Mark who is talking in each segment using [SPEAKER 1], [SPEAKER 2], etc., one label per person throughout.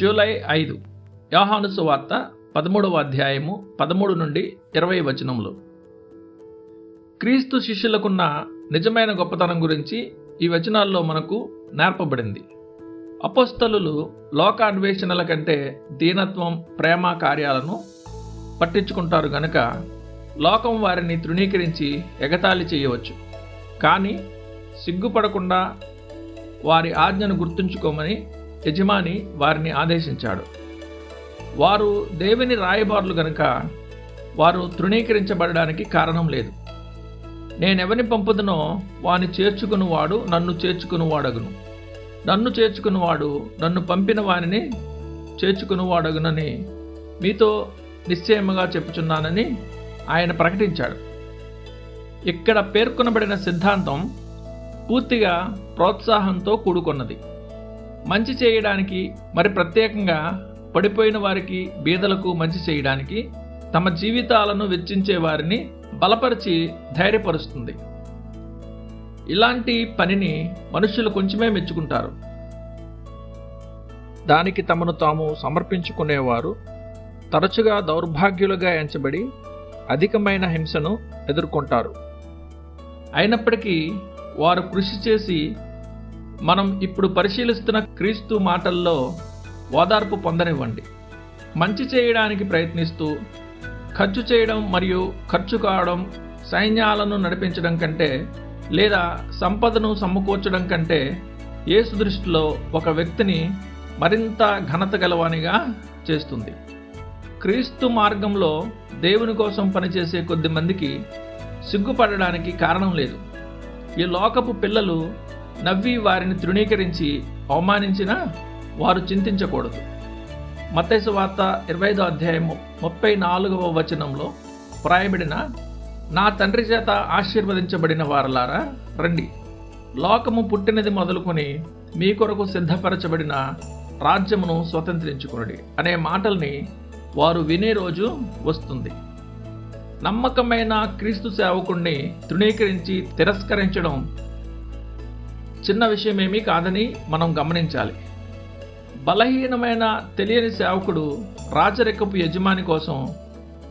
[SPEAKER 1] July ఐదు యోహాను సువార్త పదమూడవ అధ్యాయము పదమూడు నుండి ఇరవై వచనములు. క్రీస్తు శిష్యులకున్న నిజమైన గొప్పతనం గురించి ఈ వచనాల్లో మనకు నేర్పబడింది. అపోస్తలులు లోకాన్వేషణల కంటే దీనత్వం ప్రేమ కార్యాలను పట్టించుకుంటారు గనుక లోకం వారిని తృణీకరించి ఎగతాళి చేయవచ్చు. కానీ సిగ్గుపడకుండా వారి ఆజ్ఞను గుర్తుంచుకోమని యజమాని వారిని ఆదేశించాడు. వారు దేవుని రాయబారులు గనుక వారు తృణీకరించబడడానికి కారణం లేదు. నేనెవని పంపుదనో వాని చేర్చుకునివాడు నన్ను చేర్చుకునివాడగును. నన్ను చేర్చుకునివాడు నన్ను పంపిన వానిని చేర్చుకునివాడగునని మీతో నిశ్చయముగా చెప్పుచున్నానని ఆయన ప్రకటించాడు. ఇక్కడ పేర్కొనబడిన సిద్ధాంతం పూర్తిగా ప్రోత్సాహంతో కూడుకున్నది. మంచి చేయడానికి మరి ప్రత్యేకంగా పడిపోయిన వారికి బీదలకు మంచి చేయడానికి తమ జీవితాలను వెచ్చించే వారిని బలపరిచి ధైర్యపరుస్తుంది. ఇలాంటి పనిని మనుషులు కొంచెమే మెచ్చుకుంటారు. దానికి తమను తాము సమర్పించుకునేవారు తరచుగా దౌర్భాగ్యులుగా ఎంచబడి అధికమైన హింసను ఎదుర్కొంటారు. అయినప్పటికీ వారు కృషి చేసి మనం ఇప్పుడు పరిశీలిస్తున్న క్రీస్తు మాటల్లో ఓదార్పు పొందనివ్వండి. మంచి చేయడానికి ప్రయత్నిస్తూ ఖర్చు చేయడం మరియు ఖర్చు కావడం సైన్యాలను నడిపించడం కంటే లేదా సంపదను సమకూర్చడం కంటే యేసు దృష్టిలో ఒక వ్యక్తిని మరింత ఘనత గలవానిగా చేస్తుంది. క్రీస్తు మార్గంలో దేవుని కోసం పనిచేసే కొద్ది మందికి సిగ్గుపడడానికి కారణం లేదు. ఈ లోకపు పిల్లలు నవ్వి వారిని తృణీకరించి అవమానించినా వారు చింతించకూడదు. మత్తైసు వార్త ఇరవై ఐదో అధ్యాయము ముప్పై నాలుగవ వచనంలో ప్రాయబడిన నా తండ్రి చేత ఆశీర్వదించబడిన వారలారా రండి. లోకము పుట్టినది మొదలుకొని మీ కొరకు సిద్ధపరచబడిన రాజ్యమును స్వతంత్రించుకునడి అనే మాటల్ని వారు వినే రోజు వస్తుంది. నమ్మకమైన క్రీస్తు సేవకుణ్ణి తృణీకరించి తిరస్కరించడం చిన్న విషయమేమీ కాదని మనం గమనించాలి. బలహీనమైన తెలియని సేవకుడు రాచరికపు యజమాని కోసం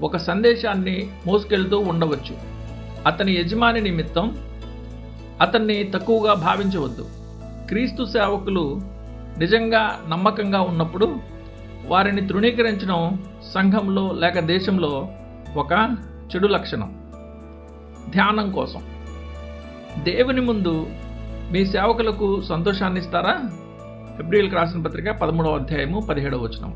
[SPEAKER 1] ఒక సందేశాన్ని మోసుకెళ్తూ ఉండవచ్చు. అతని యజమాని నిమిత్తం అతన్ని తక్కువగా భావించవద్దు. క్రీస్తు సేవకులు నిజంగా నమ్మకంగా ఉన్నప్పుడు వారిని తృణీకరించడం సంఘంలో లేక దేశంలో ఒక చెడు లక్షణం. ధ్యానం కోసం. దేవుని ముందు మీ సేవకులకు సంతోషాన్ని ఇస్తారా ఫిబ్రిల్కి రాసిన పత్రిక పదమూడవ అధ్యాయము పదిహేడవ వచనం